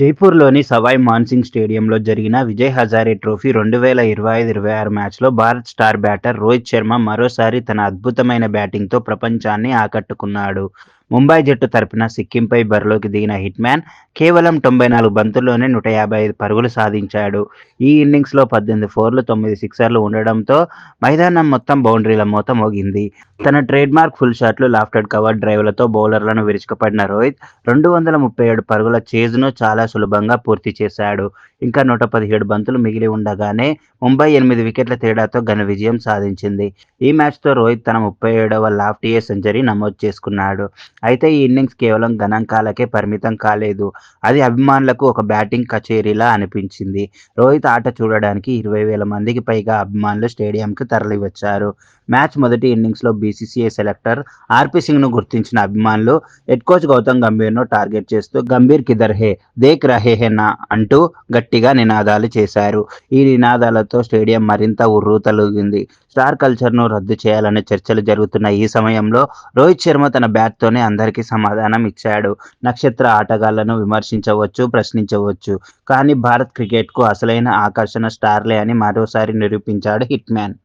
జైపూర్లోని Savoy Man Singh స్టేడియంలో జరిగిన Vijay Hazare trophy రెండు వేల ఇరవై ఐదు ఇరవై ఆరు మ్యాచ్లో భారత్ స్టార్ బ్యాటర్ రోహిత్ శర్మ మరోసారి తన అద్భుతమైన బ్యాటింగ్తో ప్రపంచాన్ని ఆకట్టుకున్నాడు. ముంబై జట్టు తరపున సిక్కింపై బరిలోకి దిగిన హిట్ మ్యాన్ కేవలం తొంభై నాలుగు బంతుల్లోనే నూట యాభై ఐదు పరుగులు సాధించాడు. ఈ ఇన్నింగ్స్లో పద్దెనిమిది ఫోర్లు తొమ్మిది సిక్సర్లు ఉండడంతో మైదానం మొత్తం బౌండరీల మూత మోగింది. తన ట్రేడ్ మార్క్ ఫుల్ షాట్లు లాఫ్టెడ్ కవర్ డ్రైవ్లతో బౌలర్లను విరుచుకుపడిన రోహిత్ రెండు వందల ముప్పై ఏడు పరుగుల చేజ్ను చాలా సులభంగా పూర్తి చేశాడు. ఇంకా నూట పదిహేడు బంతులు మిగిలి ఉండగానే ముంబై ఎనిమిది వికెట్ల తేడాతో ఘన విజయం సాధించింది. ఈ మ్యాచ్తో రోహిత్ తన ముప్పై ఏడవ లాఫ్టియే సెంచరీ నమోదు చేసుకున్నాడు. అయితే ఈ ఇన్నింగ్స్ కేవలం గణాంకాలకే పరిమితం కాలేదు. అది అభిమానులకు ఒక బ్యాటింగ్ కచేరీలా అనిపించింది. రోహిత్ ఆట చూడడానికి ఇరవై వేల మందికి పైగా అభిమానులు స్టేడియంకి తరలివచ్చారు. మ్యాచ్ మొదటి ఇన్నింగ్స్లో బీసీసీఐ సెలెక్టర్ ఆర్పీ సింగ్ను గుర్తించిన అభిమానులు హెడ్ కోచ్ గౌతమ్ గంభీర్ను టార్గెట్ చేస్తూ గంభీర్ కిదర్ హే దేక్ రహే హే నా అంటూ గట్టిగా నినాదాలు చేశారు. ఈ నినాదాలతో స్టేడియం మరింత ఉర్రూతలుగింది స్టార్ కల్చర్ను రద్దు చేయాలనే చర్చలు జరుగుతున్న ఈ సమయంలో రోహిత్ శర్మ తన బ్యాట్తోనే అందరికీ సమాధానం ఇచ్చాడు. నక్షత్ర ఆటగాళ్ళను విమర్శించవచ్చు ప్రశ్నించవచ్చు. కానీ భారత్ క్రికెట్కు అసలైన ఆకర్షణ స్టార్లే అని మరోసారి నిరూపించాడు హిట్ మ్యాన్